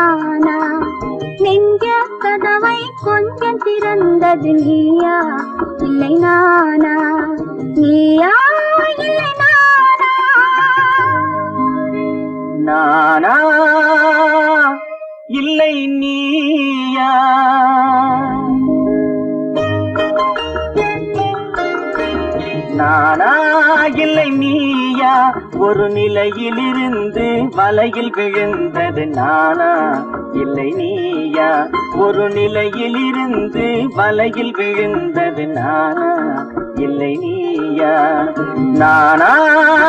நானா நெஞ்ச கதவை கொஞ்சம் திறந்தது நீயா? இல்லை நானா? நீயா? இல்லை நானா? நானா? இல்லை நீ நானா இல்லை நீயா. ஒரு நிலையிலிருந்து வலையில் விழுந்தது நானா. இல்லை நீயா. ஒரு நிலையிலிருந்து வலையில் விழுந்தது நானா. இல்லை நீயா. நானா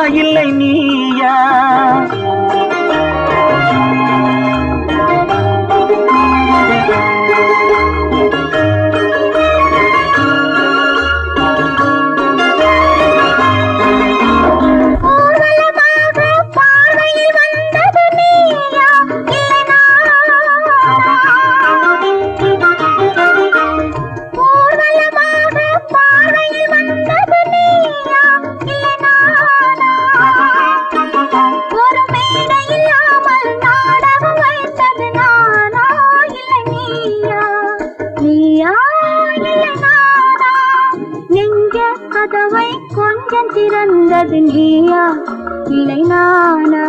இல்லை நீயா. கதவை கொஞ்சம் திறந்தது நீயா இல்லை நானா.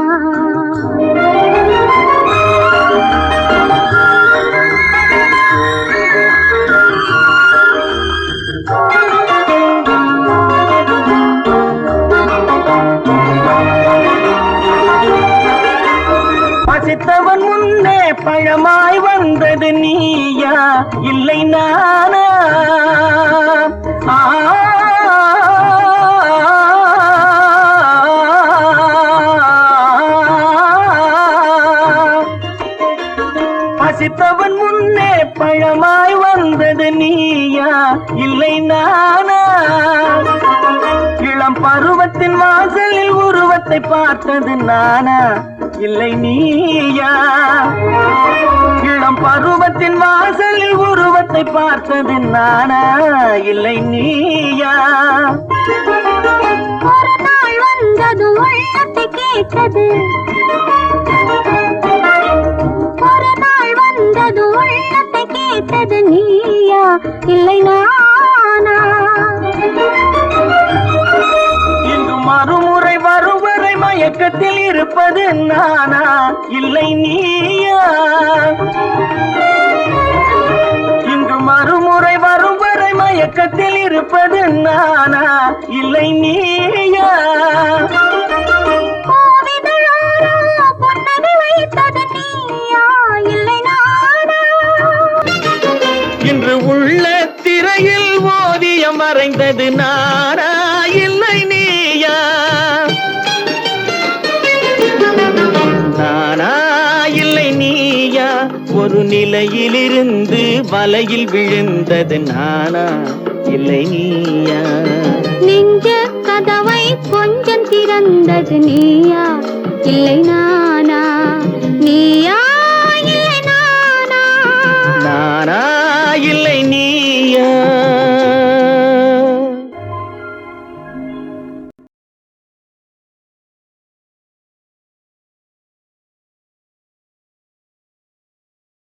பசித்தவன் முன்னே பழமாய் வந்தது நீயா இல்லை நானா. ஆ பசித்தவன் முன்னே பழமாய் வந்தது நீயா? இல்லை நானா? இளம் பருவத்தின் வாசலில் உருவத்தை பார்த்தது நானா? இல்லை நீயா? இளம் பருவத்தின் வாசலில் உருவத்தை பார்த்தது நானா? இல்லை நீயா? ஒரு நாள் வந்தது உள்ளத்தை கேட்டது இல்லை நானா? இன்று மறுமுறை வரும் வரை மயக்கத்தில் இருப்பது நானா? இல்லை நீயா? இன்று மறுமுறை வரும் வரை மயக்கத்தில் இருப்பது நானா? இல்லை நீயா? உலகம் மறைந்தது நானா? இல்லை நீயா? நானா? இல்லை நீயா? ஒரு நிலையிலிருந்து வலையில் விழுந்தது நானா? இல்லை நீயா? நெஞ்ச கதவை கொஞ்சம் திறந்தது நீயா? இல்லை நானா? நீயா? இல்லை நானா? நானா? இல்லை நீயா?